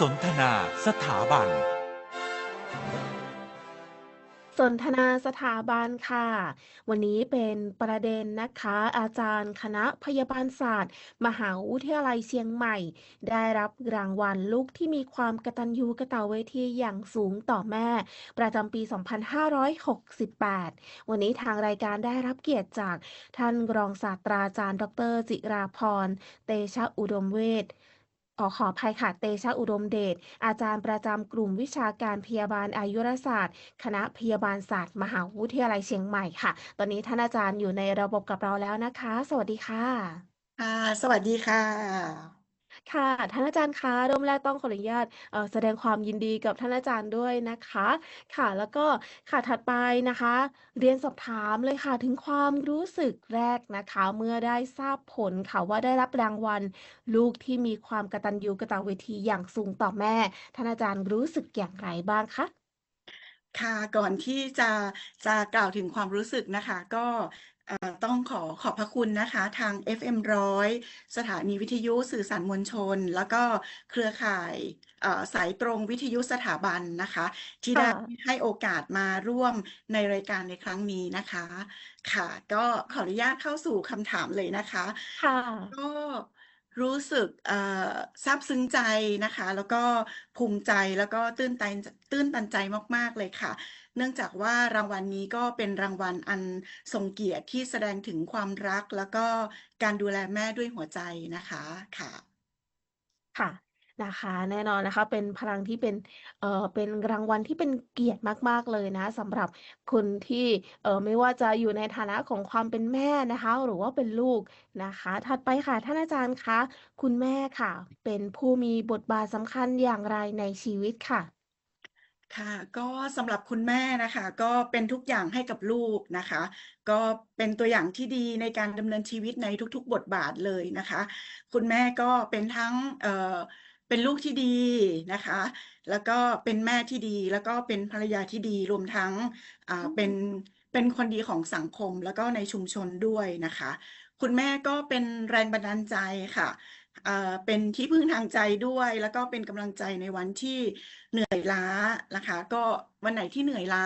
สนทนาสถาบัน สนทนาสถาบันค่ะ วันนี้เป็นประเด็นนะคะ อาจารย์คณะพยาบาลศาสตร์ มหาวิทยาลัยเชียงใหม่ ได้รับรางวัลลูกที่มีความกตัญญูกตเวทีอย่างสูงต่อแม่ ประจำปี 2568 วันนี้ทางรายการได้รับเกียรติจากท่านรองศาสตราจารย์ ดร จิราพร เตชะอุดมเวช ขอขออภัยค่ะ เตชะอุดมเดช อาจารย์ประจำกลุ่มวิชาการพยาบาลอายุรศาสตร์ คณะพยาบาลศาสตร์ มหาวิทยาลัยเชียงใหม่ค่ะ ตอนนี้ท่านอาจารย์อยู่ในระบบกับเราแล้วนะคะ สวัสดีค่ะ ค่ะ สวัสดีค่ะ ค่ะ ท่านอาจารย์คะเริ่มแรกต้องขออนุญาตเอ่อแสดงความยินดีกับท่านอาจารย์ด้วยนะคะ ค่ะ แล้วก็ค่ะถัดไปนะคะ เรียนสอบถามเลยค่ะถึงความรู้สึกแรกนะคะ เมื่อได้ทราบผลค่ะว่าได้รับรางวัล ลูกที่มีความกตัญญูกตเวทีอย่างสูงต่อแม่ ท่านอาจารย์รู้สึกอย่างไรบ้างคะ?ค่ะก่อนที่จะจะกล่าวถึงความรู้สึกนะคะ ก็ ต้องขอขอบพระคุณนะคะ ทาง FM 100สถานีวิทยุสื่อสารมวลชน แล้วก็เครือข่ายเอ่อสายตรงวิทยุสถาบันนะคะ ที่ค่ได้ะให้โอกาสมาร่วมในรายการในครั้งนี้นะคะ ค่ะ ก็ขออนุญาตเข้าสู่คำถามเลยนะคะค่กะ็รู้สึกเอ่อซาบซึ้งใจนะคะ แล้วก็ภูมิใจแล้วก็ตื้นตันจตื้นตันใจมาก ๆ เลยค่ะ เนื่องจากว่ารางวัลนี้ก็เป็นรางวัลอันทรงเกียรติที่แสดงถึงความรักแล้วก็การดูแลแม่ด้วยหัวใจนะคะค่ะ ค่ะนะคะแน่นอนนะคะเป็นพลังที่เป็นเอ่อเป็นรางวัลที่เป็นเกียรติมาก ๆ เลยนะสำหรับคนที่เอ่อไม่ว่าจะอยู่ในฐานะของความเป็นแม่นะคะ หรือว่าเป็นลูกนะคะ ถัดไปค่ะท่านอาจารย์คะคุณแม่ค่ะ เป็นผู้มีบทบาทสำคัญอย่างไรในชีวิตค่ะ? ค่ะก็สำหรับคุณแม่นะคะ ก็เป็นทุกอย่างให้กับลูกนะคะ ก็เป็นตัวอย่างที่ดีในการดำเนินชีวิตในทุกๆ บทบาทเลยนะคะ คุณแม่ก็เป็นทั้งเอ่อเป็นลูกที่ดีนะคะ แล้วก็เป็นแม่ที่ดี แล้วก็เป็นภรรยาที่ดีรวมทั้งอ่อืาเป็นมเป็นคนดีของสังคมแล้วก็ในชุมชนด้วยนะคะ คุณแม่ก็เป็นแรงบันดาลใจค่ะอ่า เป็นที่พึ่งทางใจด้วย แล้วก็เป็นกำลังใจในวันที่เหนื่อยล้านะคะ ก็วันไหนที่เหนื่อยล้า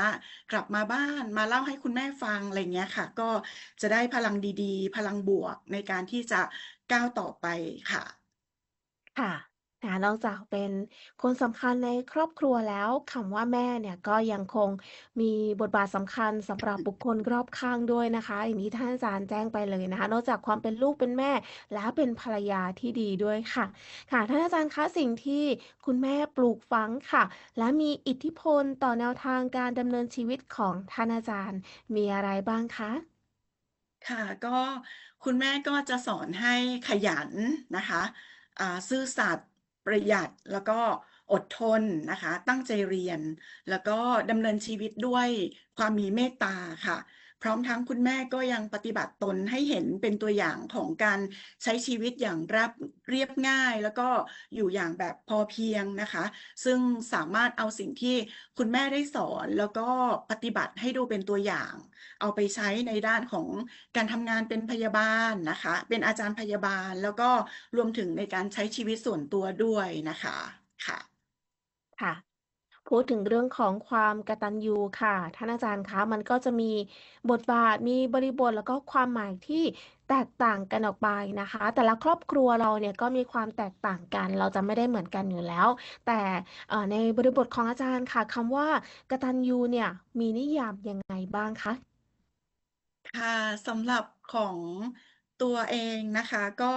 กลับมาบ้านมาเล่าให้คุณแม่ฟังอะไรเงี้ยค่ะ ก็จะได้พลังดีๆ พลังบวกในการที่จะก้าวต่อไปค่ะ ค่ะ คะนอกจากเป็นคนสำคัญในครอบครัวแล้วคำว่าแม่เนี่ยก็ยังคงมีบทบาทสำคัญสำหรับบุคคลรอบข้างด้วยนะคะ อย่างที่ท่านอาจารย์แจ้งไปเลยนะคะ นอกจากความเป็นลูกเป็นแม่ แล้วเป็นภรรยาที่ดีด้วยค่ะ ค่ะท่านอาจารย์คะสิ่งที่คุณแม่ปลูกฝังค่ะ และมีอิทธิพลต่อแนวทางการดำเนินชีวิตของท่านอาจารย์ มีอะไรบ้างคะ?ค่ะก็คุณแม่ก็จะสอนให้ขยันนะคะอ่าซื่อสัตย์ ประหยัดแล้วก็อดทนนะคะ ตั้งใจเรียน แล้วก็ดำเนินชีวิตด้วยความมีเมตตาค่ะ พร้อมทั้งคุณแม่ก็ยังปฏิบัติตนให้เห็นเป็นตัวอย่างของการใช้ชีวิตอย่างราบเรียบง่าย แล้วก็อยู่อย่างแบบพอเพียงนะคะ ซึ่งสามารถเอาสิ่งที่คุณแม่ได้สอนแล้วก็ปฏิบัติให้ดูเป็นตัวอย่าง เอาไปใช้ในด้านของการทำงานเป็นพยาบาลนะคะ เป็นอาจารย์พยาบาลแล้วก็รวมถึงในการใช้ชีวิตส่วนตัวด้วยนะคะค่ะค่ะ พูดถึงเรื่องของความกตัญญูค่ะ ท่านอาจารย์คะ มันก็จะมีบทบาท มีบริบท แล้วก็ความหมายที่แตกต่างกันออกไปนะคะ แต่ละครอบครัวเราเนี่ยก็มีความแตกต่างกัน เราจะไม่ได้เหมือนกันอยู่แล้ว แต่ในบริบทของอาจารย์ค่ะคำว่ากตัญญูเนี่ยมีนิยามยังไงบ้างคะ?ค่ะสำหรับของตัวเองนะคะก็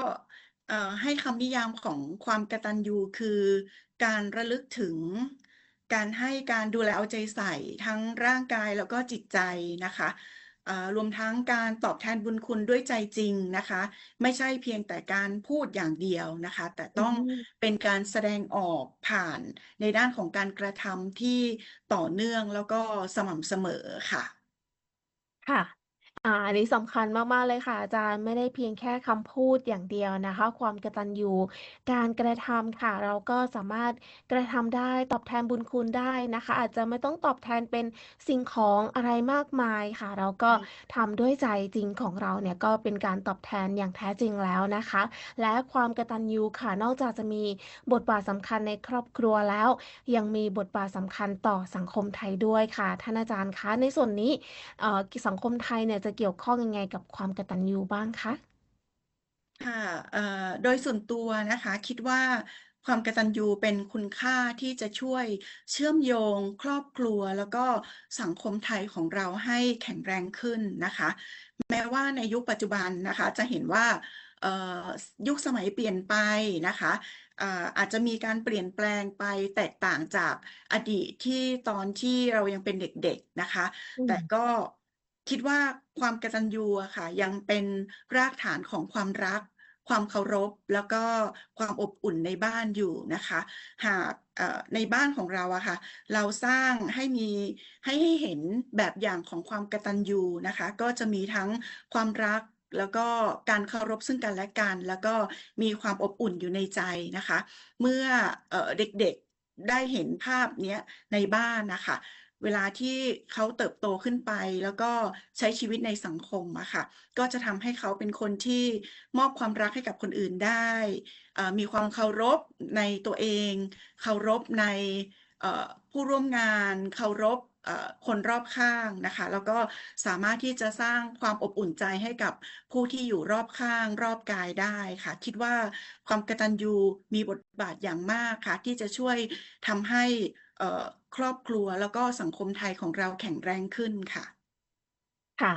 ให้คำนิยามของความกตัญญูคือการระลึกถึง การให้การดูแลเอาใจใส่ทั้งร่างกายแล้วก็จิตใจนะคะอ่ารวมทั้งการตอบแทนบุญคุณด้วยใจจริงนะคะ ไม่ใช่เพียงแต่การพูดอย่างเดียวนะคะ แต่อืต้องมเป็นการแสดงออกผ่านในด้านของการกระทำที่ต่อเนื่องแล้วก็สม่ำเสมอค่ะ ค่ะ อาอันนี้สำคัญมากๆเลยค่ะ อาจารย์ไม่ได้เพียงแค่คำพูดอย่างเดียวนะคะ ความกตัญญูการกระทำค่ะ เราก็สามารถกระทำได้ตอบแทนบุญคุณได้นะคะ อาจจะไม่ต้องตอบแทนเป็นสิ่งของอะไรมากมายค่ะ เราก็ทำด้วยใจจริงของเราเนี่ยก็เป็นการตอบแทนอย่างแท้จริงแล้วนะคะ และความกตัญญูค่ะ นอกจากจะมีบทบาทสำคัญในครอบครัวแล้ว ยังมีบทบาทสำคัญต่อสังคมไทยด้วยค่ะท่านอาจารย์คะในส่วนนี้เอ่อสังคมไทยเนี่ยจะเกี่ยวข้องยังไงกับความกตัญญูบ้างคะ ค่ะเอ่อโดยส่วนตัวนะคะ คิดว่าความกตัญญูเป็นคุณค่าที่จะช่วยเชื่อมโยงครอบครัว แล้วก็สังคมไทยของเราให้แข็งแรงขึ้นนะคะ แม้ว่าในยุคปัจจุบันนะคะ จะเห็นว่าเอ่อยุคสมัยเปลี่ยนไปนะคะอ่าอาจจะมีการเปลี่ยนแปลงไปแตกต่างจากอดีตที่ตอนที่เรายังเป็นเด็กๆนะคะอืมแต่ก็ คิดว่าความกตัญญูอะค่ะ ยังเป็นรากฐานของความรัก ความเคารพ แล้วก็ความอบอุ่นในบ้านอยู่นะคะ หากในบ้านของเราอะค่ะ เราสร้างให้มีให้ให้เห็นแบบอย่างของความกตัญญูนะคะ ก็จะมีทั้งความรักแล้วก็การเคารพซึ่งกันและกัน แล้วก็มีความอบอุ่นอยู่ในใจนะคะ เมื่อเอเด็กๆได้เห็นภาพนี้ในบ้านนะคะ เวลาที่เขาเติบโตขึ้นไป แล้วก็ใช้ชีวิตในสังคมอะค่ะ ก็จะทำให้เขาเป็นคนที่มอบความรักให้กับคนอื่นได้ มีความเคารพในตัวเอง เคารพในผู้ร่วมงาน เคารพคนรอบข้างนะคะ แล้วก็สามารถที่จะสร้างความอบอุ่นใจให้กับผู้ที่อยู่รอบข้างรอบกายได้ค่ะ คิดว่าความกตัญญูมีบทบาทอย่างมากค่ะ ที่จะช่วยทำให้ ครอบครัวแล้วก็สังคมไทยของเราแข็งแรงขึ้นค่ะ ค่ะ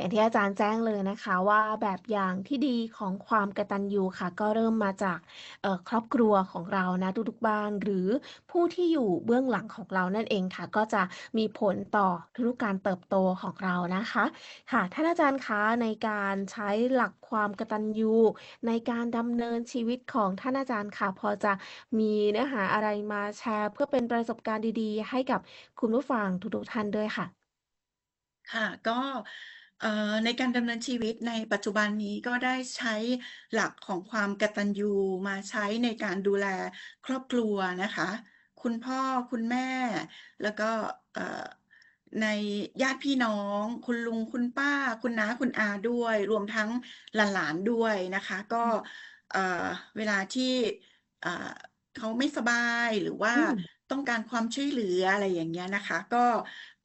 อย่างที่อาจารย์แจ้งเลยนะคะว่าแบบอย่างที่ดีของความกตัญญูค่ะ ก็เริ่มมาจากครอบครัวของเรานะทุกๆบ้าน หรือผู้ที่อยู่เบื้องหลังของเรานั่นเองค่ะ ก็จะมีผลต่อทุกการเติบโตของเรานะคะค่ะท่านอาจารย์คะในการใช้หลักความกตัญญูในการดำเนินชีวิตของท่านอาจารย์ค่ะ พอจะมีเนื้อหาอะไรมาแชร์ เพื่อเป็นประสบการณ์ดีๆ ให้กับคุณผู้ฟังทุกๆท่านด้วยค่ะ ค่ะก็ ในการดำเนินชีวิตในปัจจุบันนี้ก็ได้ใช้หลักของความกตัญญูมาใช้ในการดูแลครอบครัวนะคะ คุณพ่อคุณแม่ แล้วก็เอ่อในญาติพี่น้อง คุณลุงคุณป้า คุณน้าคุณอาด้วย รวมทั้งหลานๆด้วยนะคะ ก็เอ่อเวลาที่อ่าเขาไม่สบายหรือว่าอืมต้องการความช่วยเหลืออะไรอย่างเงี้ยนะคะ ก็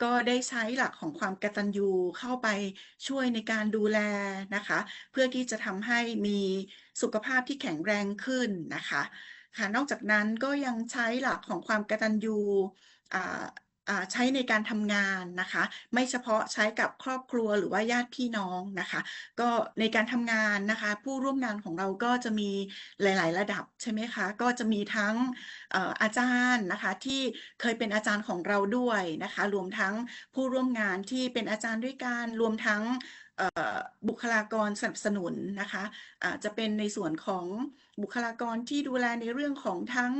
ก็ได้ใช้หลักของความกตัญญูเข้าไปช่วยในการดูแลนะคะ เพื่อที่จะทำให้มีสุขภาพที่แข็งแรงขึ้นนะคะค่ะนอกจากนั้นก็ยังใช้หลักของความกตัญญู ใช้ในการทำงานนะคะ ไม่เฉพาะใช้กับครอบครัวหรือว่าญาติพี่น้องนะคะ ก็ในการทำงานนะคะ ผู้ร่วมงานของเราก็จะมีหลาย ๆ ระดับใช่ไหมคะ ก็จะมีทั้งอาจารย์นะคะที่เคยเป็นอาจารย์ของเราด้วยนะคะ รวมทั้งผู้ร่วมงานที่เป็นอาจารย์ด้วยกันรวมทั้งบุคลากรสนับสนุนนะคะอ่าจะเป็นในส่วนของบุคลากรที่ดูแลในเรื่องของทั้ง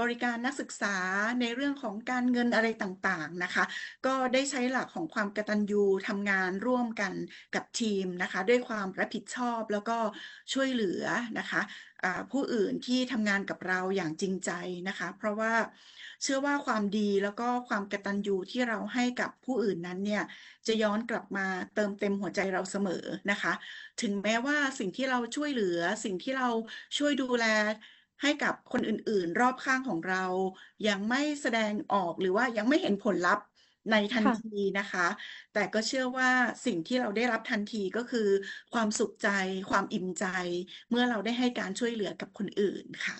บริการนักศึกษาในเรื่องของการเงินอะไรต่างๆนะคะ ก็ได้ใช้หลักของความกตัญญูทำงานร่วมกันกับทีมนะคะ ด้วยความรับผิดชอบแล้วก็ช่วยเหลือนะคะผู้อื่นที่ทำงานกับเราอย่างจริงใจนะคะ เพราะว่าเชื่อว่าความดีแล้วก็ความกตัญญูที่เราให้กับผู้อื่นนั้นเนี่ยจะย้อนกลับมาเติมเต็มหัวใจเราเสมอนะคะ ถึงแม้ว่าสิ่งที่เราช่วยเหลือสิ่งที่เราช่วยดูแล ให้กับคนอื่นๆ รอบข้างของเรา ยังไม่แสดงออกหรือว่ายังไม่เห็นผลลัพธ์ในทันทีค่ะนะคะ แต่ก็เชื่อว่าสิ่งที่เราได้รับทันทีก็คือ ความสุขใจ ความอิ่มใจ เมื่อเราได้ให้การช่วยเหลือกับคนอื่นค่ะ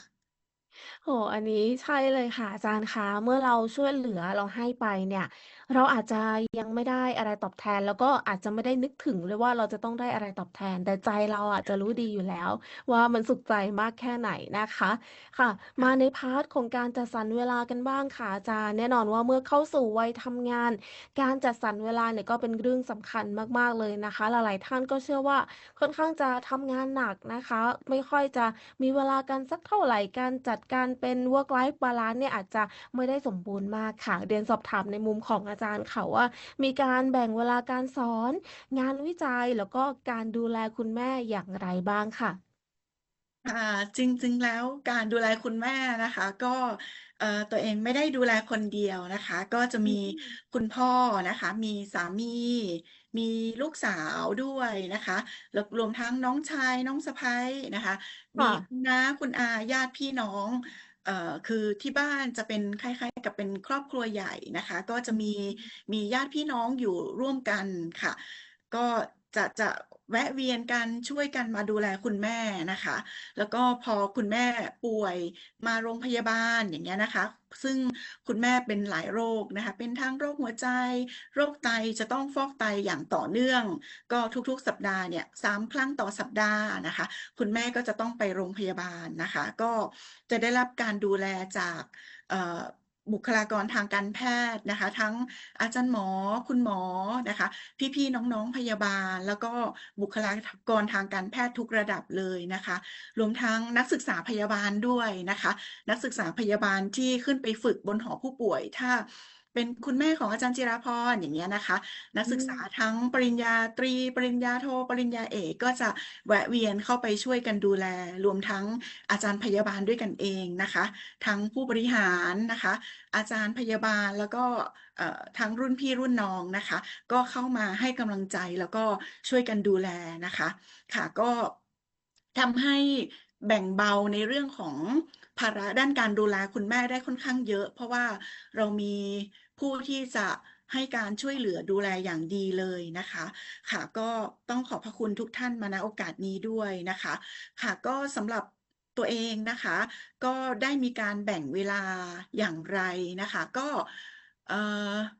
โอ้โฮอันนี้ใช่เลยค่ะอาจารย์คะ เมื่อเราช่วยเหลือเราให้ไปเนี่ย เราอาจจะยังไม่ได้อะไรตอบแทน แล้วก็อาจจะไม่ได้นึกถึงเลยว่า เราจะต้องได้อะไรตอบแทน แต่ใจเราอะจะรู้ดีอยู่แล้วว่ามันสุขใจมากแค่ไหนนะคะ ค่ะ มาในพาร์ตของการจัดสรรเวลากันบ้างค่ะอาจารย์ แน่นอนว่าเมื่อเข้าสู่วัยทำงาน การจัดสรรเวลาเนี่ยก็เป็นเรื่องสำคัญมากๆเลยนะคะ หลายๆท่านก็เชื่อว่าค่อนข้างจะทำงานหนักนะคะ ไม่ค่อยจะมีเวลากันสักเท่าไรการจัดการเป็น work life balance เนี่ยอาจจะไม่ได้สมบูรณ์มากค่ะเรียนสอบถามในมุมของอาจารย์ค่ะว่า มีการแบ่งเวลาการสอน งานวิจัยแล้วก็การดูแลคุณแม่อย่างไรบ้างค่ะ?ค่ะจริง ๆ แล้วการดูแลคุณแม่นะคะ ก็เอ่อตัวเองไม่ได้ดูแลคนเดียวนะคะ ก็จะอืมีมคุณพ่อนะคะ มีสามี มีลูกสาวด้วยนะคะแล้วรวมทั้งน้องชายน้องสะใภ้นะคะคมี่คะุณน้าคุณอาญาติพี่น้องเอ่อ คือที่บ้านจะเป็นคล้ายๆ กับเป็นครอบครัวใหญ่นะคะ ก็จะมีอืมมีญาติพี่น้องอยู่ร่วมกันค่ะ ก็จะจะ แวะเวียนกันช่วยกันมาดูแลคุณแม่นะคะ แล้วก็พอคุณแม่ป่วยมาโรงพยาบาลอย่างเงี้ยนะคะ ซึ่งคุณแม่เป็นหลายโรคนะคะ เป็นทั้งโรคหัวใจ โรคไตจะต้องฟอกไตอย่างต่อเนื่อง ก็ทุกๆสัปดาห์เนี่ย3ครั้งต่อสัปดาห์นะคะ คุณแม่ก็จะต้องไปโรงพยาบาลนะคะ ก็จะได้รับการดูแลจาก บุคลากรทางการแพทย์นะคะ ทั้งอาจารย์หมอคุณหมอนะคะ พี่ๆน้องๆพยาบาล แล้วก็บุคลากรทางการแพทย์ทุกระดับเลยนะคะ รวมทั้งนักศึกษาพยาบาลด้วยนะคะ นักศึกษาพยาบาลที่ขึ้นไปฝึกบนหอผู้ป่วยถ้า เป็นคุณแม่ของอาจารย์จิราภรณ์อย่างเงี้ยนะคะ นักอืศึกษามทั้งปริญญาตรี ปริญญาโทปริญญาเอกก็จะแวะเวียนเข้าไปช่วยกันดูแล รวมทั้งอาจารย์พยาบาลด้วยกันเองนะคะ ทั้งผู้บริหารนะคะ อาจารย์พยาบาลแล้วก็เอ่อทั้งรุ่นพี่รุ่นน้องนะคะ ก็เข้ามาให้กำลังใจแล้วก็ช่วยกันดูแลนะคะ ค่ะก็ทำให้แบ่งเบาในเรื่องของภาระด้านการดูแลคุณแม่ได้ค่อนข้างเยอะ เพราะว่าเรามี ผู้ที่จะให้การช่วยเหลือดูแลอย่างดีเลยนะคะ ค่ะก็ต้องขอบพระคุณทุกท่านมาณโอกาสนี้ด้วยนะคะ ค่ะก็สำหรับตัวเองนะคะ ก็ได้มีการแบ่งเวลาอย่างไรนะคะ ก็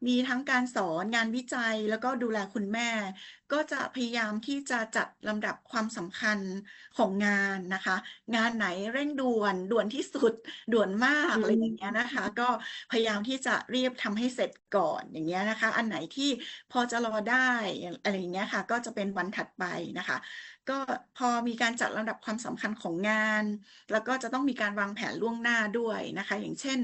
มีทั้งการสอนงานวิจัยแล้วก็ดูแลคุณแม่ ก็จะพยายามที่จะจัดลำดับความสำคัญของงานนะคะ งานไหนเร่งด่วนด่วนที่สุดด่วนมากอือะไรอย่างเงี้ยนะคะมก็พยายามที่จะรีบทำให้เสร็จก่อนอย่างเงี้ยนะคะ อันไหนที่พอจะรอได้อย่างอะไรอย่างเงี้ยค่ะ ก็จะเป็นวันถัดไปนะคะ ก็พอมีการจัดลำดับความสำคัญของงาน แล้วก็จะต้องมีการวางแผนล่วงหน้าด้วยนะคะ อย่างเช่น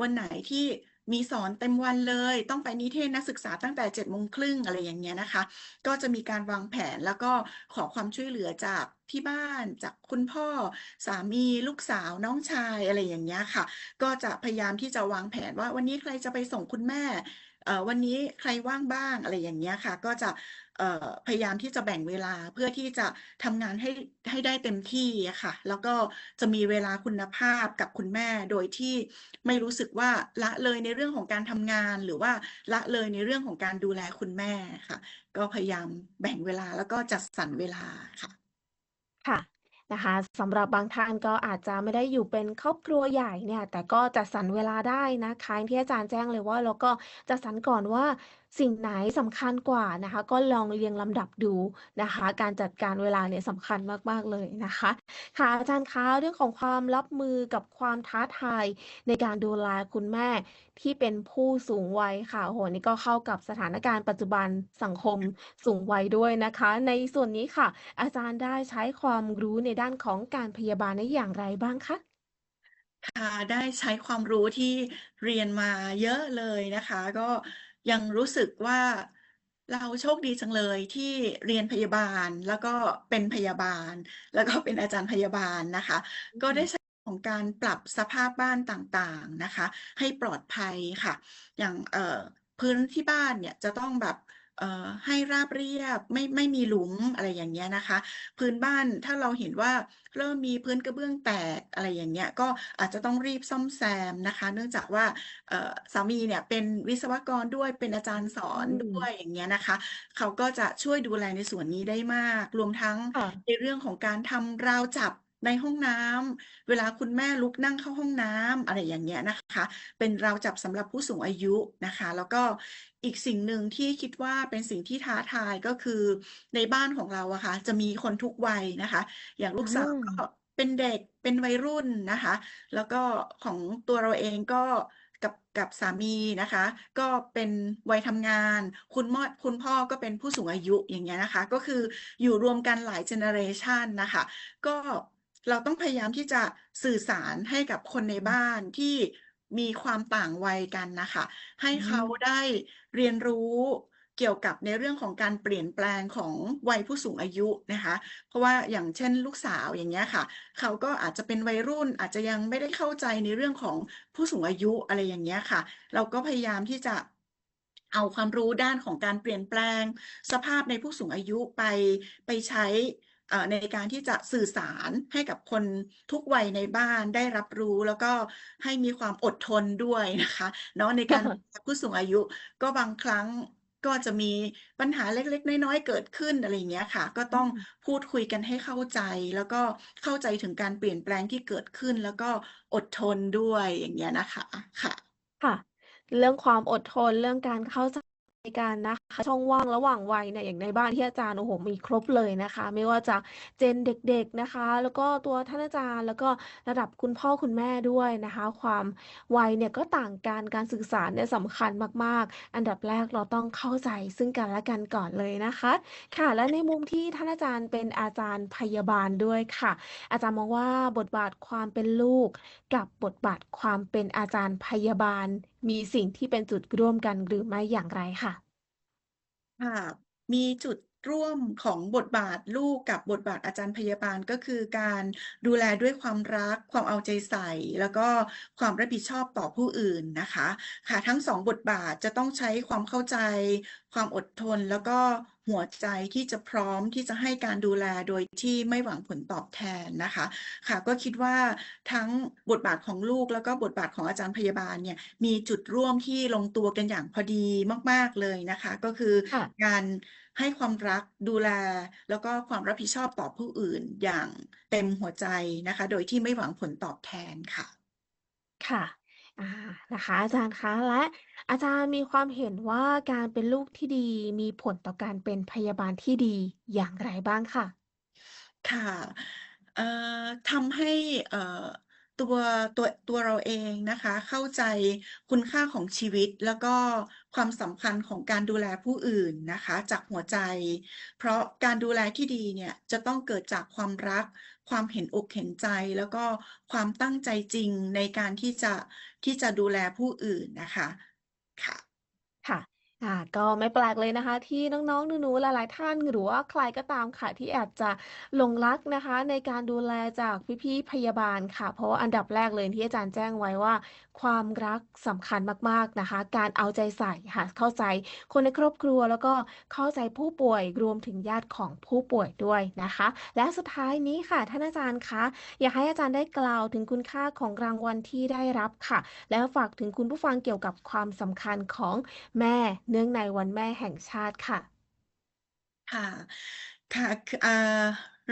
วันไหนที่ มีสอนเต็มวันเลย ต้องไปนิเทศนักศึกษาตั้งแต่7:30อะไรอย่างเงี้ยนะคะ ก็จะมีการวางแผนแล้วก็ขอความช่วยเหลือจากที่บ้านจากคุณพ่อสามีลูกสาวน้องชายอะไรอย่างเงี้ยค่ะ ก็จะพยายามที่จะวางแผนว่าวันนี้ใครจะไปส่งคุณแม่ วันนี้ใครว่างบ้างอะไรอย่างเงี้ยค่ะ ก็จะพยายามที่จะแบ่งเวลาเพื่อที่จะทำงานให้ให้ได้เต็มที่ค่ะ แล้วก็จะมีเวลาคุณภาพกับคุณแม่โดยที่ไม่รู้สึกว่าละเลยในเรื่องของการทำงานหรือว่าละเลยในเรื่องของการดูแลคุณแม่ค่ะ ก็พยายามแบ่งเวลาแล้วก็จัดสรรเวลาค่ะ ค่ะ นะคะสำหรับบางท่านก็อาจจะไม่ได้อยู่เป็นครอบครัวใหญ่เนี่ย แต่ก็จัดสรรเวลาได้นะคะอย่างที่อาจารย์แจ้งเลยว่าเราก็จัดสรรก่อนว่าสิ่งไหนสำคัญกว่านะคะ ก็ลองเรียงลำดับดูนะคะ การจัดการเวลาเนี่ยสำคัญมาก ๆ เลยนะคะ ค่ะอาจารย์คะเรื่องของความรับมือกับความท้าทายในการดูแลคุณแม่ที่เป็นผู้สูงวัยค่ะโอ้โฮนี่ก็เข้ากับสถานการณ์ปัจจุบันสังคมสูงวัยด้วยนะคะ ในส่วนนี้ค่ะ อาจารย์ได้ใช้ความรู้ในด้านของการพยาบาลได้อย่างไรบ้างคะ?ค่ะได้ใช้ความรู้ที่เรียนมาเยอะเลยนะคะ ก็ ยังรู้สึกว่าเราโชคดีจังเลยที่เรียนพยาบาลแล้วก็เป็นพยาบาล แล้วก็เป็นอาจารย์พยาบาลนะคะอืก็ได้มใช้ของการปรับสภาพบ้านต่างๆนะคะ ให้ปลอดภัยค่ะ อย่างเอ่อพื้นที่บ้านเนี่ยจะต้องแบบเอ่อ ให้ราบเรียบไม่ไม่มีหลุมอะไรอย่างเงี้ยนะคะ พื้นบ้านถ้าเราเห็นว่าเริ่มมีพื้นกระเบื้องแตกอะไรอย่างเงี้ยก็อาจจะต้องรีบซ่อมแซมนะคะ เนื่องจากว่าเอ่อสามีเนี่ยเป็นวิศวกรด้วยเป็นอาจารย์สออืนด้วยมอย่างเงี้ยนะคะ เขาก็จะช่วยดูแลในส่วนนี้ได้มาก รวมทั้งค่ะในเรื่องของการทำราวจับ ในห้องน้ำเวลาคุณแม่ลุกนั่งเข้าห้องน้ำอะไรอย่างเงี้ยนะคะ เป็นราวจับสำหรับผู้สูงอายุนะคะ แล้วก็อีกสิ่งหนึ่งที่คิดว่าเป็นสิ่งที่ท้าทายก็คือในบ้านของเราอะค่ะจะมีคนทุกวัยนะคะ อย่างลูกสาวก็เป็นเด็กเป็นวัยรุ่นนะคะ แล้วก็ของตัวเราเองก็กับกับสามีนะคะ ก็เป็นวัยทำงาน คุณม่อคุณพ่อก็เป็นผู้สูงอายุอย่างเงี้ยนะคะ ก็คืออยู่รวมกันหลายเจเนอเรชันนะคะ ก็ เราต้องพยายามที่จะสื่อสารให้กับคนในบ้านที่มีความต่างวัยกันน่ะค่ะให้อืเขามได้เรียนรู้เกี่ยวกับในเรื่องของการเปลี่ยนแปลงของวัยผู้สูงอายุนะคะ เพราะว่าอย่างเช่นลูกสาวอย่างเงี้ยค่ะ เขาก็อาจจะเป็นวัยรุ่นอาจจะยังไม่ได้เข้าใจในเรื่องของผู้สูงอายุอะไรอย่างเงี้ยค่ะ เราก็พยายามที่จะเอาความรู้ด้านของการเปลี่ยนแปลง สภาพในผู้สูงอายุไปไปใช้เอ่อ ในการที่จะสื่อสารให้กับคนทุกวัยในบ้านได้รับรู้ แล้วก็ให้มีความอดทนด้วยนะคะเนาะในการดูแลผู้สูงอายุก็บางครั้งก็จะมีปัญหาเล็กๆ น้อยๆ เกิดขึ้นอะไรอย่างเงี้ยค่ะ ก็ต้องพูดคุยกันให้เข้าใจ แล้วก็เข้าใจถึงการเปลี่ยนแปลงที่เกิดขึ้น แล้วก็อดทนด้วยอย่างเงี้ยนะคะ ค่ะ ค่ะ เรื่องความอดทนเรื่องการเข้าใจ ในกันนะคะช่องว่างระหว่างวัยเนี่ยอย่างในบ้านที่อาจารย์โอ้โฮมีครบเลยนะคะ ไม่ว่าจะ Gen เด็กๆนะคะ แล้วก็ตัวท่านอาจารย์ แล้วก็ระดับคุณพ่อคุณแม่ด้วยนะคะ ความวัยเนี่ยก็ต่างกันการสื่อสารเนี่ยสำคัญมากๆ อันดับแรกเราต้องเข้าใจซึ่งกันและกันก่อนเลยนะคะ ค่ะ และในมุมที่ท่านอาจารย์เป็นอาจารย์พยาบาลด้วยค่ะ อาจารย์มองว่าบทบาทความเป็นลูก กับบทบาทความเป็นอาจารย์พยาบาล มีสิ่งที่เป็นจุดร่วมกันหรือไม่อย่างไรค่ะ? ค่ะ มีจุด ร่วมของบทบาทลูกกับบทบาทอาจารย์พยาบาลก็คือการดูแลด้วยความรัก ความเอาใจใส่ แล้วก็ความรับผิดชอบต่อผู้อื่นนะคะ ค่ะทั้ง2บทบาทจะต้องใช้ความเข้าใจ ความอดทนแล้วก็หัวใจที่จะพร้อมที่จะให้การดูแลโดยที่ไม่หวังผลตอบแทนนะคะค่ะก็คิดว่าทั้งบทบาทของลูกแล้วก็บทบาทของอาจารย์พยาบาลเนี่ยมีจุดร่วมที่ลงตัวกันอย่างพอดีมาก ๆเลยนะคะ ก็คือค่ะการ ให้ความรักดูแล แล้วก็ความรับผิดชอบต่อผู้อื่นอย่างเต็มหัวใจนะคะ โดยที่ไม่หวังผลตอบแทนค่ะ ค่ะอานะคะ อาจารย์คะและอาจารย์มีความเห็นว่าการเป็นลูกที่ดีมีผลต่อการเป็นพยาบาลที่ดีอย่างไรบ้างค่ะ?ค่ะเอ่อทำให้เอ่อตัวตัวตัวเราเองนะคะ เข้าใจคุณค่าของชีวิตแล้วก็ ความสำคัญของการดูแลผู้อื่นนะคะ จากหัวใจ เพราะการดูแลที่ดีเนี่ยจะต้องเกิดจากความรัก ความเห็นอกเห็นใจ แล้วก็ความตั้งใจจริงในการที่จะที่จะดูแลผู้อื่นนะคะค่ะ ค่ะอ่าก็ไม่แปลกเลยนะคะ ที่น้อง ๆ หนู ๆ หลาย ๆ ท่าน หรือว่าใครก็ตามค่ะ ที่แอาจะหลงรักนะคะ ในการดูแลจากพี่ ๆ พยาบาลค่ะ เพราะว่าอันดับแรกเลยที่อาจารย์แจ้งไว้ว่า ความรักสำคัญมาก ๆ นะคะ การเอาใจใส่ค่ะ เข้าใจคนในครอบครัว แล้วก็เข้าใจผู้ป่วย รวมถึงญาติของผู้ป่วยด้วยนะคะ และสุดท้ายนี้ค่ะ ท่านอาจารย์คะ อยากให้อาจารย์ได้กล่าวถึงคุณค่าของรางวัลที่ได้รับค่ะ แล้วฝากถึงคุณผู้ฟังเกี่ยวกับความสำคัญของแม่เนื่องในวันแม่แห่งชาติค่ะ ค่ะ ค่ะคืออ่า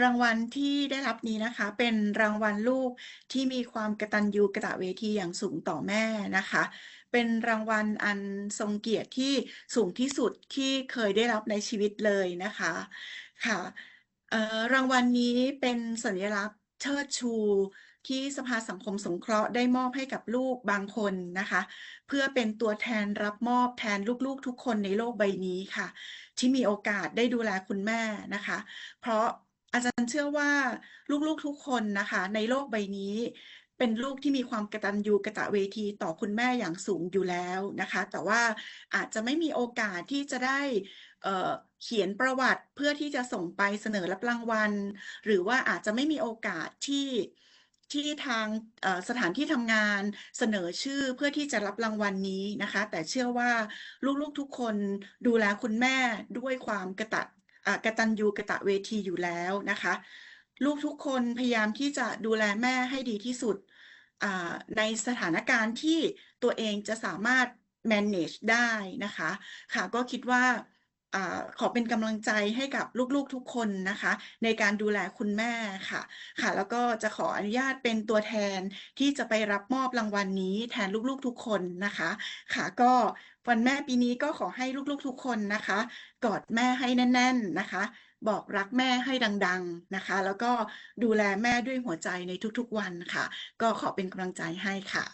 รางวัลที่ได้รับนี้นะคะ เป็นรางวัลลูกที่มีความกตัญญูกตเวทีอย่างสูงต่อแม่นะคะ เป็นรางวัลอันทรงเกียรติที่สูงที่สุดที่เคยได้รับในชีวิตเลยนะคะ ค่ะเอ่อรางวัลนี้เป็นสัญลักษณ์เชิดชู ที่สภาสังคมสงเคราะห์ได้มอบให้กับลูกบางคนนะคะ เพื่อเป็นตัวแทนรับมอบแทนลูกๆทุกคนในโลกใบนี้ค่ะ ที่มีโอกาสได้ดูแลคุณแม่นะคะ เพราะอาจารย์เชื่อว่าลูกๆทุกคนนะคะ ในโลกใบนี้เป็นลูกที่มีความกระตัญญูกระตะเวทีต่อคุณแม่อย่างสูงอยู่แล้วนะคะ แต่ว่าอาจจะไม่มีโอกาสที่จะได้เเขียนประวัติเพื่อที่จะส่งไปเสนอรับรางวัล หรือว่าอาจจะไม่มีโอกาสที่ ที่ทางสถานที่ทำงานเสนอชื่อเพื่อที่จะรับรางวัลนี้นะคะ แต่เชื่อว่าลูกๆทุกคนดูแลคุณแม่ด้วยความกตัญอ่ากตัญญูกตเวทีอยู่แล้วนะคะ ลูกทุกคนพยายามที่จะดูแลแม่ให้ดีที่สุดในสถานการณ์ที่ตัวเองจะสามารถ manage ได้นะคะ ค่ะก็คิดว่า ขอเป็นกำลังใจให้กับลูกๆทุกคนนะคะ ในการดูแลคุณแม่ค่ะ ค่ะ แล้วก็จะขออนุญาตเป็นตัวแทนที่จะไปรับมอบรางวัลนี้แทนลูกๆทุกคนนะคะ ค่ะก็วันแม่ปีนี้ก็ขอให้ลูกๆทุกคนนะคะ กอดแม่ให้แน่น ๆ นะคะบอกรักแม่ให้ดัง ๆนะคะ แล้วก็ดูแลแม่ด้วยหัวใจในทุกๆวันค่ะ ก็ขอเป็นกำลังใจให้ค่ะ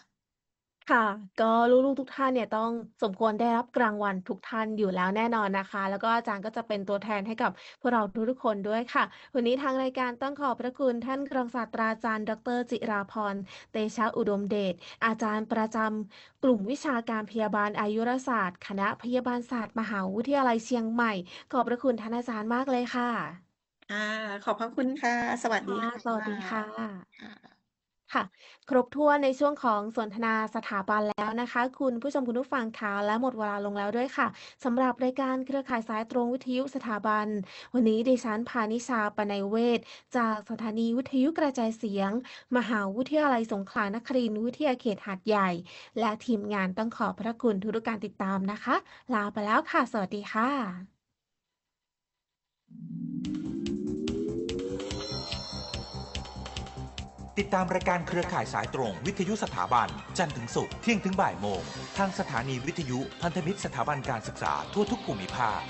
ค่ะ ก็ลูก ๆ ทุกท่านเนี่ยต้องสมควรได้รับรางวัลทุกท่านอยู่แล้วแน่นอนนะคะ แล้วก็อาจารย์ก็จะเป็นตัวแทนให้กับพวกเราทุก ๆ คนด้วยค่ะ วันนี้ทางรายการต้องขอบพระคุณท่านรองศาสตราจารย์ ดร.จิราพร เตชะอุดมเดช อาจารย์ประจำกลุ่มวิชาการพยาบาลอายุรศาสตร์ คณะพยาบาลศาสตร์มหาวิทยาลัยเชียงใหม่ ขอบพระคุณท่านอาจารย์มากเลยค่ะ ค่ะ ขอบพระคุณค่ะ สวัสดีค่ะค่ะสวัสดีค่ะ ค่ะ ครบถ้วนในช่วงของสนทนาสถาบันแล้วนะคะ คุณผู้ชมคุณผู้ฟังคะและหมดเวลาลงแล้วด้วยค่ะสำหรับรายการเครือข่ายสายตรงวิทยุสถาบัน วันนี้ดิฉันพานิชาปนัยเวศจากสถานีวิทยุกระจายเสียง มหาวิทยาลัยสงขลานครินทร์วิทยาเขตหาดใหญ่ และทีมงานต้องขอพระคุณทุกการติดตามนะคะ ลาไปแล้วค่ะ สวัสดีค่ะ ติดตามรายการเครือข่ายสายตรงวิทยุสถาบัน จันทร์ถึงศุกร์เที่ยงถึงบ่ายโมง ทางสถานีวิทยุพันธมิตรสถาบันการศึกษาทั่วทุกภูมิภาค